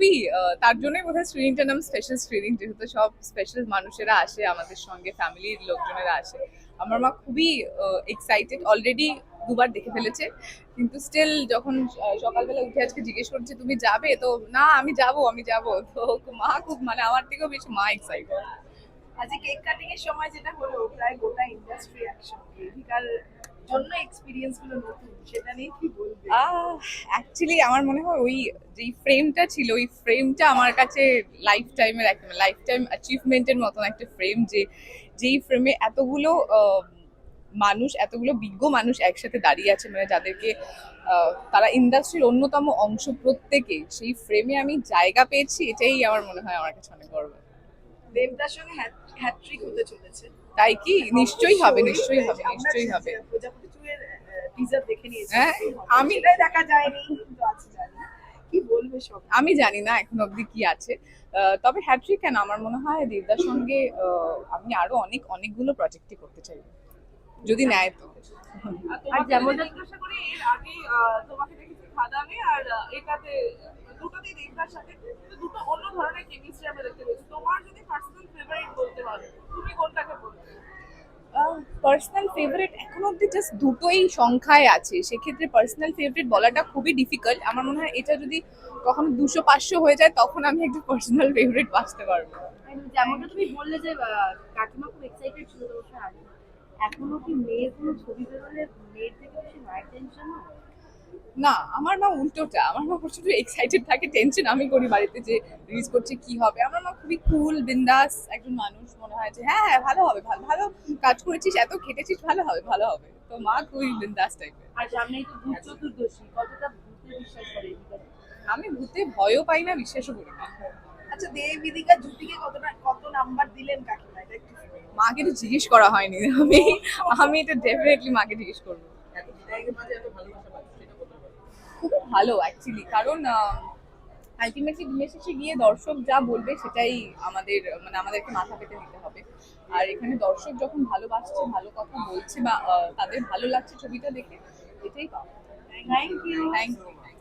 খুবই তার জন্যই বোধহয় স্ক্রিনিংটার নাম স্পেশাল স্ক্রিনিং যেহেতু সব স্পেশাল মানুষেরা আসে, আমাদের সঙ্গে ফ্যামিলির লোকজনেরা আসে। আমার মা খুবই এক্সাইটেড অলরেডি দুবার দেখে ফেলেছে। কিন্তু স্টিল যখন সকালবেলা উঠে আজকে জিজ্ঞেস করছে, তুমি যাবে? তো, না, আমি যাব আমি যাব। তো মা খুব মানে আমার থেকেও বেশি মা এক্সাইটেড আজকে কেক কাটিং এর সময় যেটা হলো প্রায় গোটা ইন্ডাস্ট্রি একসঙ্গে। জন্য এক্সপিরিয়েন্সগুলো নতুন, সেটা নিয়ে কি বলবে? অ্যাকচুয়ালি আমার মনে হয় ওই যেই ফ্রেমটা ছিল, ওই ফ্রেমটা আমার কাছে লাইফ টাইমের একটা লাইফ টাইম অ্যাচিভমেন্টের মতন একটা ফ্রেম যে, যেই ফ্রেমে এতগুলো মানুষ, এতগুলো বিজ্ঞ মানুষ একসাথে দাঁড়িয়ে আছে মানে যাদেরকে তারা ইন্ডাস্ট্রির অন্যতম অংশ প্রত্যেকে, সেই ফ্রেমে আমি জায়গা পেয়েছি, এটাই আমার মনে হয় আমার কাছে অনেক গর্ব। দেবদার সঙ্গে হ্যাট্রিক হতে চলেছে। তাই কি? নিশ্চয়ই হবে নিশ্চয়ই হবে নিশ্চয়ই হবে। প্রজাপতি চুয়ের টিজার দেখে নিয়েছি হ্যাঁ, আমি- দেখা যায়নি কিন্তু আছে জানি। কি বলবে সব? আমি জানি না এখন অবধি কি আছে। তবে হ্যাট্রিক কেন? আমার মনে হয় দেবদার সঙ্গে আমি আরও অনেক অনেকগুলো প্রজেক্টই করতে চাই যদি নেয় তো। আর যেমনটা জিজ্ঞাসা করি এর আগে আহ, তোমাকে দেখেছি খাদানে আর এটাতে দুটোতেই দেবদার সাথে দুটো অন্য ধরনের কেমিস্ট্রি আমরা দেখতে পেয়েছি। তোমার যদি পার্সোনাল ফেভারিট বলতে পারো তুমি কোনটাকে বলবে? পার্সোনাল ফেভারিট এখন অবধি জাস্ট দুটোই সংখ্যায় আছে। সেক্ষেত্রে পার্সোনাল ফেভারিট বলাটা খুবই ডিফিকাল্ট আমার মনে হয় এটা যদি কখনো দুশো পাঁচশো হয়ে যায় তখন আমি একটা পার্সোনাল ফেভারিট বাঁচতে পারব। যেমনটা তুমি বললে যে কাকিমা খুব এক্সাইটেড ছিল তোমার আগে। এখনও কি মেয়ের কোনো ছবি বেরোলে মেয়ের থেকে বেশি মায়ের টেনশন না আমার মা উল্টোটা। আমার মা প্রচুর এক্সাইটেড থাকে টেনশন আমি করি বাড়িতে যে রিলিজ করছে কি হবে। আমার মা খুবই কুল বিন্দাস একজন মানুষ মনে হয় যে হ্যাঁ হ্যাঁ ভালো হবে ভালো ভালো কাজ করেছিস এত খেটেছিস ভালো হবে ভালো হবে। তো মা খুবই বিন্দাস টাইপের আর সামনেই তো ভূত চতুর্দশী কতটা ভূতে বিশ্বাস করে আমি ভূতে ভয়ও পাই না বিশ্বাসও করি না। আচ্ছা দেব বিদিকা জুটিকে কতটা কত নাম্বার দিলেন কাকিমা এটা একটু মাকে তো জিজ্ঞেস করা হয়নি। আমি আমি এটা ডেফিনেটলি মাকে জিজ্ঞেস করব। খুবই ভালো অ্যাকচুয়ালি কারণ আলটিমেটলি দিনের শেষে গিয়ে দর্শক যা বলবে সেটাই আমাদের মানে আমাদেরকে মাথা পেতে নিতে হবে। আর এখানে দর্শক যখন ভালোবাসছে ভালো কথা বলছে বা তাদের ভালো লাগছে ছবিটা দেখে এটাই পাওয়া। Thank you thank you